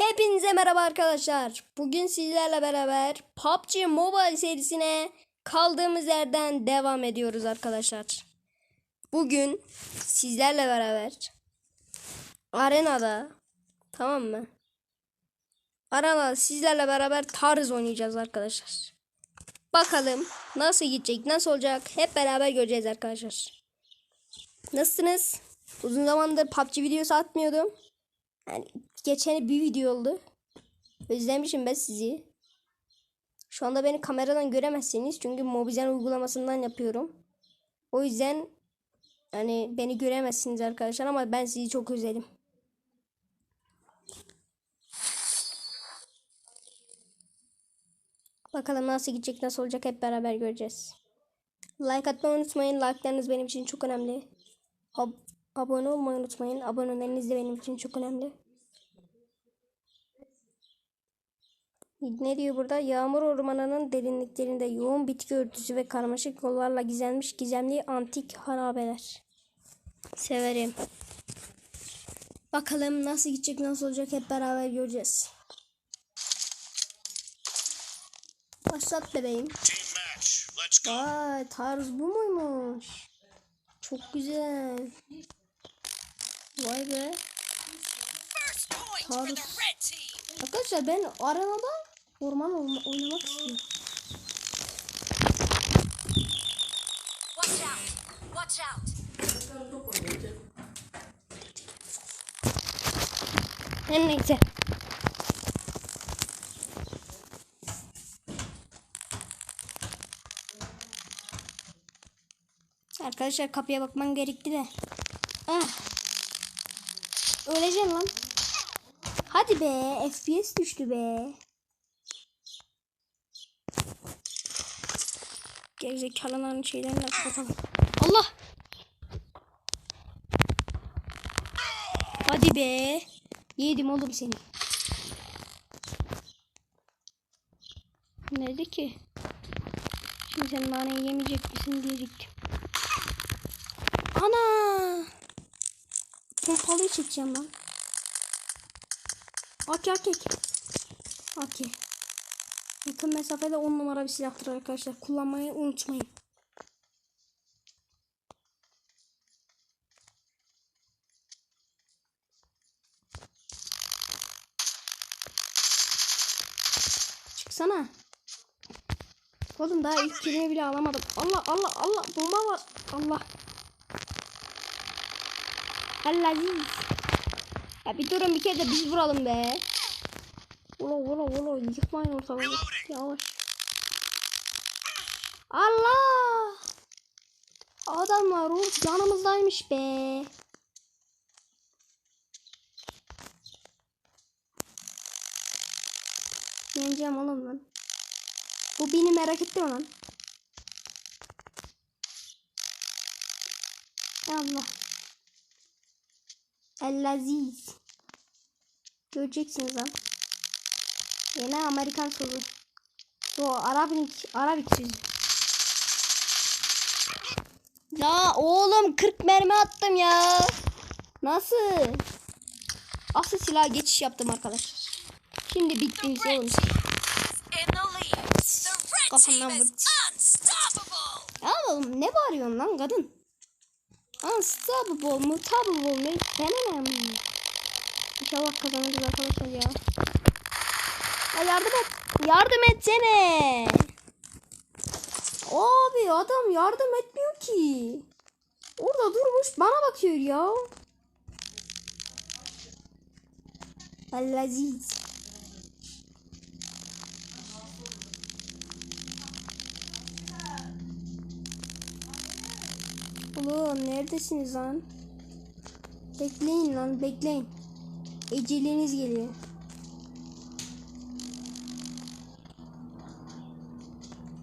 Hepinize merhaba arkadaşlar. Bugün sizlerle beraber PUBG Mobile serisine kaldığımız yerden devam ediyoruz arkadaşlar. Bugün sizlerle beraber arenada tamam mı? Arenada sizlerle beraber tarz oynayacağız arkadaşlar. Bakalım nasıl gidecek, nasıl olacak hep beraber göreceğiz arkadaşlar. Nasılsınız? Uzun zamandır PUBG videosu atmıyordum. Yani geçen bir video oldu. Özlemişim ben sizi. Şu anda beni kameradan göremezsiniz çünkü Mobizen uygulamasından yapıyorum. O yüzden hani beni göremezsiniz arkadaşlar ama ben sizi çok özledim. Bakalım nasıl gidecek, nasıl olacak hep beraber göreceğiz. Like atmayı unutmayın. Like'larınız benim için çok önemli. Ab- abone olmayı unutmayın. Aboneleriniz de benim için çok önemli. Ne diyor burada? Yağmur ormanının derinliklerinde yoğun bitki örtüsü ve karmaşık yollarla gizlenmiş gizemli antik harabeler. Severim. Bakalım nasıl gidecek, nasıl olacak hep beraber göreceğiz. Başlat bebeğim. Vay tarz bu muymuş? Çok güzel. Vay be. Team. Arkadaşlar ben arenada orman oynamak istiyorum. Watch out. Watch out. Her neyse. Arkadaşlar kapıya bakmam gerekti de. Ah. Öleceğim lan. Hadi be. FPS düştü be. Gerizekalıların şeylerini kapatalım. Allah. Hadi be. Yedim oğlum seni. Nerede ki? Şimdi sen naneyi yemeyecek misin diyecektim. Ana! Pompalıyı çekeceğim lan. Aki aki. Aki. Yakın mesafede 10 numara bir silahtır arkadaşlar. Kullanmayı unutmayın. Çıksana. Oğlum daha ilk kelime bile alamadım. Allah Allah Allah bomba var. Allah. Allah Ya bir durun bir kere de biz vuralım be. Ula ula ula yıkmayın ortalığı. Yavaş. Allah. Adamlar o yanımızdaymış be. Yeneceğim oğlum lan. Bu beni merak etti lan? Allah. El Aziz. Göreceksiniz lan. Yine Amerikan sözü. Yo Arabik, Arabik sözü. Ya oğlum 40 mermi attım ya. Nasıl? Asıl silah geçiş yaptım arkadaşlar. Şimdi bittiniz oğlum. Kafamdan team vurdu. is unstoppable. Ya oğlum ne bağırıyorsun lan kadın? Unstoppable, mutable ne? Denemem. İnşallah kazanırız arkadaşlar ya. Ya yardım et. Yardım etsene. Abi adam yardım etmiyor ki. Orada durmuş bana bakıyor ya. Al-Aziz. Oğlum neredesiniz lan? Bekleyin lan bekleyin. Eceliniz geliyor.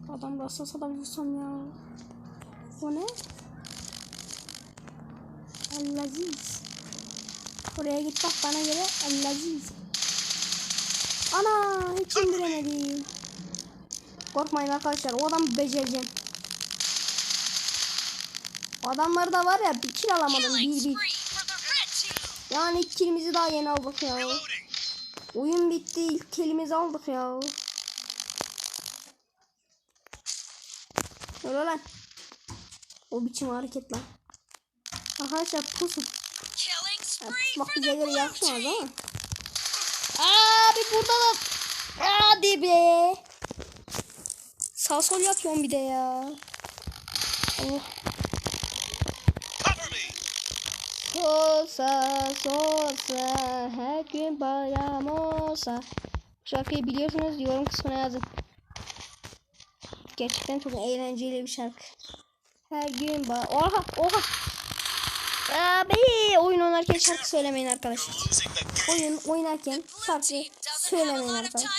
Adam rastasa da vursam ya. O ne? Allaziz. Oraya git bak bana göre Allaziz. Ana hiç indiremedim. Korkmayın arkadaşlar o adamı becereceğim. Adamları da var ya bir kill alamadım bir bir. Yani ilk killimizi daha yeni aldık ya. Oyun bitti. İlk kelimizi aldık ya. Öyle lan. O biçim hareket lan. Arkadaşlar. Killing Ya, for bize göre yakışmaz ama. Abi burada da. Hadi be. Sağ sol yapıyorum bir de ya. Oh. Olsa sorsa her gün bayram olsa. Bu şarkıyı biliyorsunuz yorum kısmına yazın. Gerçekten çok eğlenceli bir şarkı. Her gün bay... Oha oha. Abi oyun oynarken şarkı söylemeyin arkadaşlar. Oyun oynarken şarkı söylemeyin arkadaşlar.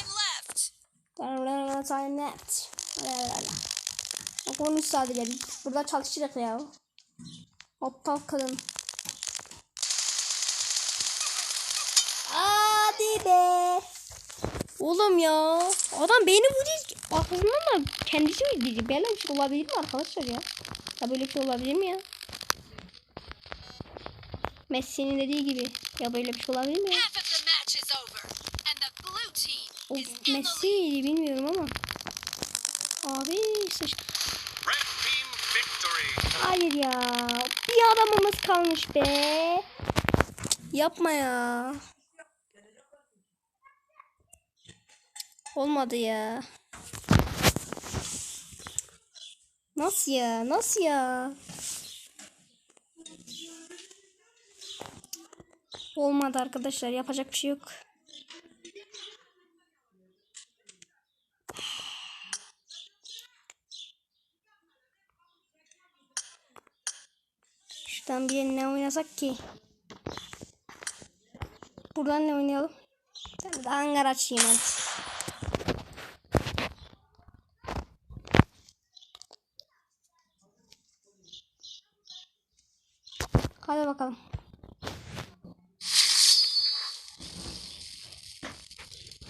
time left. Net. Konuş sadece biz burada çalışacak ya. Aptal kadın. Hadi be. Oğlum ya. Adam beni vuruyor. Aklından da kendisi mi diyecek? Böyle bir şey olabilir mi arkadaşlar ya? Ya böyle bir şey olabilir mi ya? Messi'nin dediği gibi. Ya böyle bir şey olabilir mi ya? Of the match is over, and the blue team Of is in the lead. Messi bilmiyorum ama. Abi sıç. Hayır ya. Bir adamımız kalmış be. Yapma ya. Olmadı ya. Nasıl ya? Nasıl ya? Olmadı arkadaşlar. Yapacak bir şey yok. Şuradan bir ne oynasak ki? Buradan ne oynayalım? Ben de hangar açayım hadi. Hadi bakalım.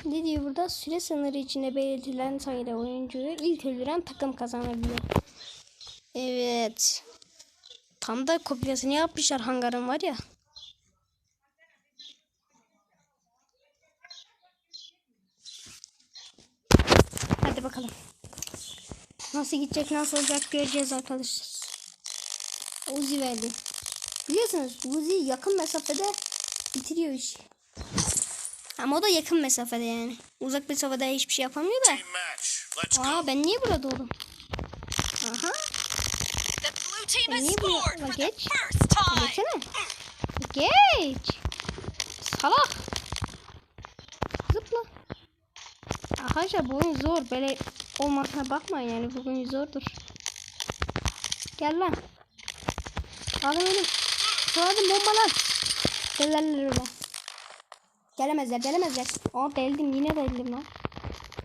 Ne diyor burada? Süre sınırı içinde belirtilen sayıda oyuncuyu ilk öldüren takım kazanabilir. Evet. Tam da kopyasını yapmışlar hangarın var ya. Hadi bakalım. Nasıl gidecek nasıl olacak göreceğiz arkadaşlar. Uzi verdi. Biliyorsunuz Uzi yakın mesafede bitiriyor işi. Ama o da yakın mesafede yani. Uzak mesafede hiçbir şey yapamıyor da. Aa ben niye burada oldum? Aha. Ben niye the geç. Geçsene. Geç. Salak. Zıpla. Arkadaşlar bu oyun zor. Böyle olmasına bakmayın yani bu oyun zordur. Gel lan. Alın oğlum. Sıradım bombalar. Gelirler öyle. Gelemezler gelemezler. Aa deldim yine deldim lan.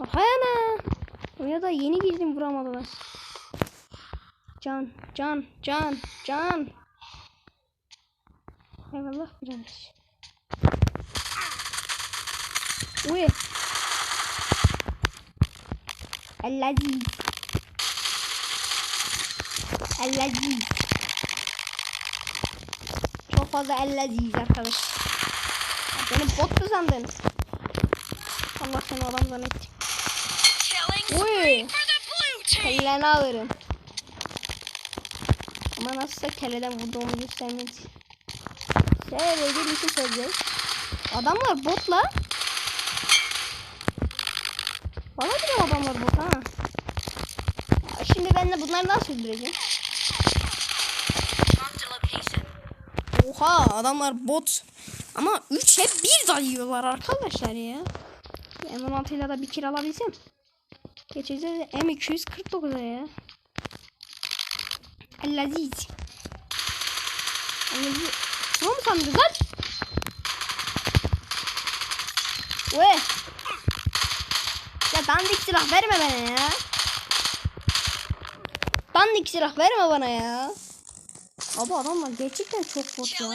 Hay ana. Oyuna da yeni girdim vuramadılar. Can, can, can, can. Eyvallah birader. Uy. Allazi. Allazi. Fazla allaziyiz arkadaş. Benim bot mu sandın? Allah seni adam zannettim. Uy. Kelleni alırım. Ama nasılsa kelleden vurduğumu göstermedi. Şöyle bir şey söyleyeceğiz. Adamlar botla. Valla bir de adamlar bot ha. Şimdi ben de bunları nasıl öldüreceğim? Oha adamlar bot. Ama 3 hep bir dayıyorlar arkadaşlar ya. M16 ile de bir kill alabilsem. Geçeceğiz de M249'a ya. Allaziz. Allaziz. Ne mu sandınız lan? Ve. Ya dandik silah verme bana ya. Dandik silah verme bana ya. Abi adamlar gerçekten çok bot ya.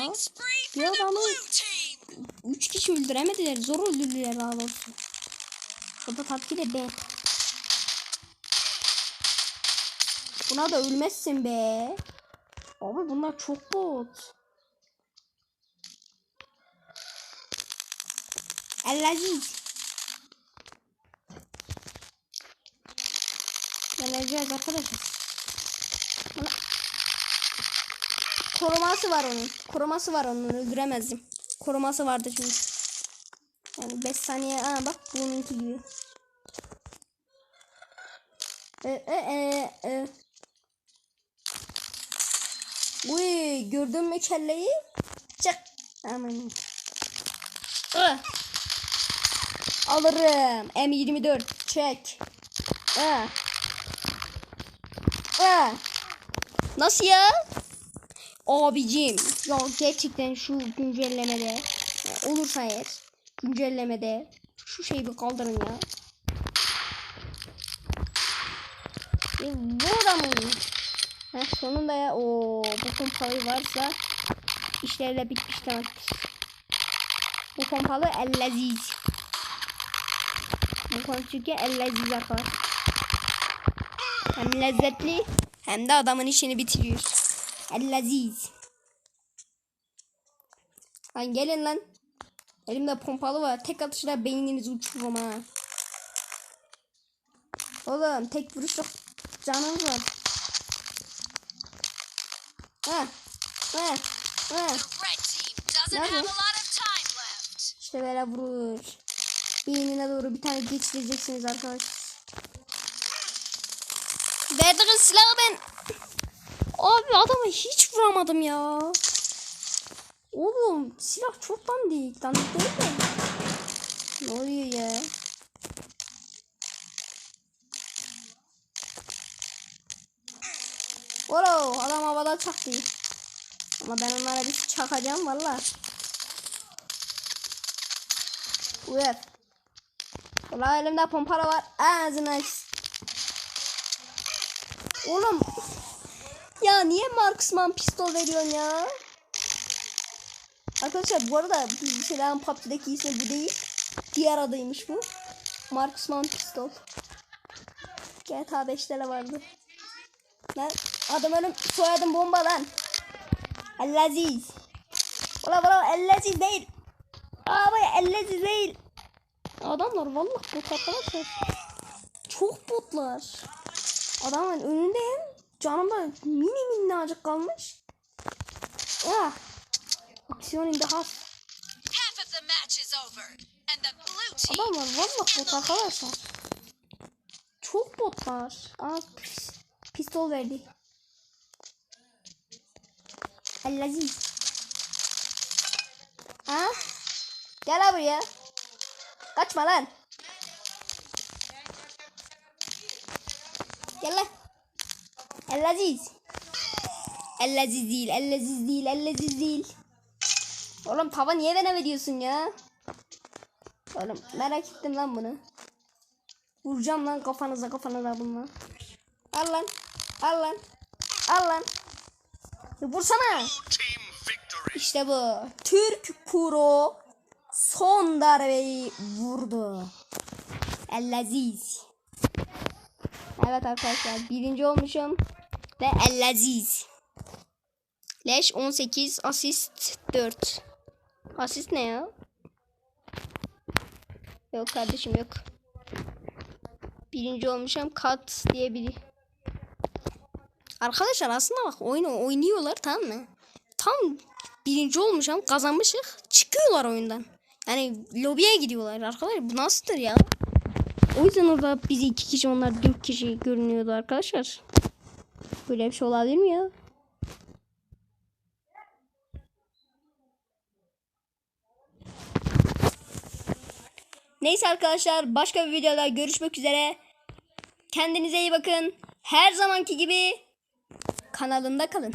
Bir adamı blue team. üç kişi öldüremediler. Zor öldürdüler daha doğrusu. O da tabii ki de ben. Buna da ölmezsin be. Abi bunlar çok bot. El-Aziz. Geleceğiz arkadaşlar. Ana- Koruması var onun. Koruması var onun. Öldüremezdim. Koruması vardı çünkü. Yani 5 saniye. Aa bak bununki gibi. E, e, e, e. Uy gördün mü kelleyi? Çık. Aman. Ah. Alırım. M24 çek. Ah. Ah. Nasıl ya? Abicim ya gerçekten şu güncellemede olursa eğer güncellemede şu şeyi bir kaldırın ya. Ya bu adamın sonunda ya o bu pompalı varsa işlerle bitmiş demektir. Bu pompalı el leziz. Bu pompalı çünkü el leziz yapar. Hem lezzetli hem de adamın işini bitiriyor. El leziz. Lan gelin lan. Elimde pompalı var. Tek atışla beyninizi uçururum ha. Oğlum tek vuruşluk canınız var. Ha. Ha. Ha. Nerede? İşte böyle vurur. Beynine doğru bir tane geçireceksiniz arkadaşlar. Verdiğin silahı ben... Abi adama hiç vuramadım ya. Oğlum silah çok dandik. Dandik değil mi? Ne oluyor ya? Wow, adam havada çaktı. Ama ben onlara bir çakacağım valla. Uyar. Ulan elimde pompara var. Ağzına. Oğlum. Niye marksman pistol veriyorsun ya? Arkadaşlar bu arada silahın PUBG'deki ismi bu değil. Diğer adıymış bu. Marksman pistol. GTA 5'te de vardı. Lan adım ölüm soyadım bomba lan. El-Aziz. Ulan ulan El-Aziz değil. Abi El-Aziz değil. Adamlar vallahi bot arkadaşlar. Çok botlar. Adamın önündeyim. Canımda mini minnacık kalmış. Ah. Aksiyon blue team Adamlar vallahi bot arkadaşlar. Çok botlar. Aa pis, pistol verdi. El-Aziz. Ha? Gel abi buraya. Kaçma lan. Gel lan. El-Aziz. El-Aziz değil, El-Aziz değil, El-Aziz değil. Oğlum tava niye bana veriyorsun ya? Oğlum merak ettim lan bunu. Vuracağım lan kafanıza kafanıza bununla. Al lan. Al lan. Al lan. Vursana. İşte bu. Türk Pro son darbeyi vurdu. El-Aziz. Evet arkadaşlar birinci olmuşum. Ve El-Aziz. Leş 18 asist 4. Asist ne ya? Yok kardeşim yok. Birinci olmuşum kat diye biri. Arkadaşlar aslında bak oyunu oynuyorlar tamam mı? Tam birinci olmuşum kazanmışık çıkıyorlar oyundan. Yani lobiye gidiyorlar arkadaşlar bu nasıldır ya? O yüzden orada bizi iki kişi onlar dört kişi görünüyordu arkadaşlar. Böyle bir şey olabilir mi ya? Neyse arkadaşlar başka bir videoda görüşmek üzere. Kendinize iyi bakın. Her zamanki gibi kanalımda kalın.